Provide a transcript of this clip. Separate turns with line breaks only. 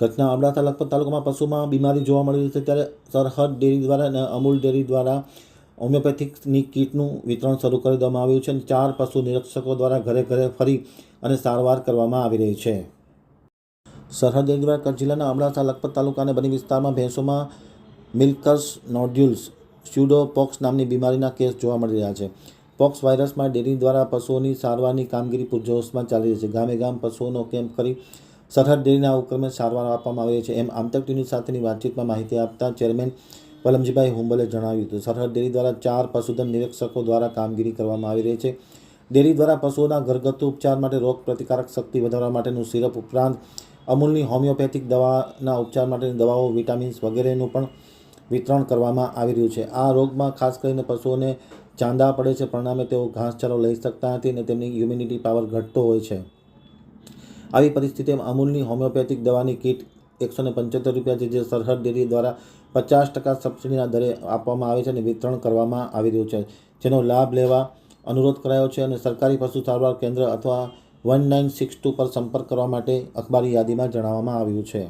કચ્છના અબડાસા લખપત તાલુકામાં પશુમાં બીમારી જોવા મળી રહી છે ત્યારે સરહદ ડેરી દ્વારા અને અમૂલ ડેરી દ્વારા હોમિયોપેથિકની કીટનું વિતરણ શરૂ કરી દેવામાં આવ્યું છે અને ચાર પશુ નિરીક્ષકો દ્વારા ઘરે ઘરે ફરી અને સારવાર કરવામાં આવી રહી છે. સરહદ ડેરી દ્વારા કચ્છ જિલ્લાના અબડાસા લખપત તાલુકા અને બની વિસ્તારમાં ભેંસોમાં મિલ્કર્સ નોડ્યુલ્સ સ્યુડો પોક્સ નામની બીમારીના કેસ જોવા મળી રહ્યા છે. પોક્સ વાયરસમાં ડેરી દ્વારા પશુઓની સારવારની કામગીરી પૂરજોશમાં ચાલી રહી છે. ગામે ગામ પશુઓનો કેમ્પ કરી સરહદ ડેરીના ઉપક્રમે સારવાર આપવામાં આવી છે. એમ આમતક ટીવી સાથેની વાતચીતમાં માહિતી આપતા ચેરમેન પલમજીભાઈ હુંબલે જણાવ્યું હતું. સરહદ ડેરી દ્વારા ચાર પશુધન નિરીક્ષકો દ્વારા કામગીરી કરવામાં આવી રહી છે. ડેરી દ્વારા પશુઓના ઘરગથ્થુ ઉપચાર માટે રોગ પ્રતિકારક શક્તિ વધારવા માટેનું સિરપ ઉપરાંત અમૂલની હોમિયોપેથિક દવાના ઉપચાર માટેની દવાઓ, વિટામિન્સ વગેરેનું પણ વિતરણ કરવામાં આવી રહ્યું છે. આ રોગમાં ખાસ કરીને પશુઓને ચાંદા પડે છે. પરિણામે તેઓ ઘાસચારો લઈ શકતા નથી અને તેમની ઇમ્યુનિટી પાવર ઘટતો હોય છે. આવી પરિસ્થિતિમાં અમૂલની હોમિયોપેથિક દવાની કીટ એકસો ને પંચોતેર રૂપિયા છે જે સરહદ ડેરી દ્વારા પચાસ ટકા સબસિડીના દરે આપવામાં આવે છે અને વિતરણ કરવામાં આવી રહ્યું છે, જેનો લાભ લેવા અનુરોધ કરાયો છે અને સરકારી પશુ સારવાર કેન્દ્ર અથવા વન નાઇન સિક્સ ટુ પર સંપર્ક કરવા માટે અખબારી યાદીમાં જણાવવામાં આવ્યું છે.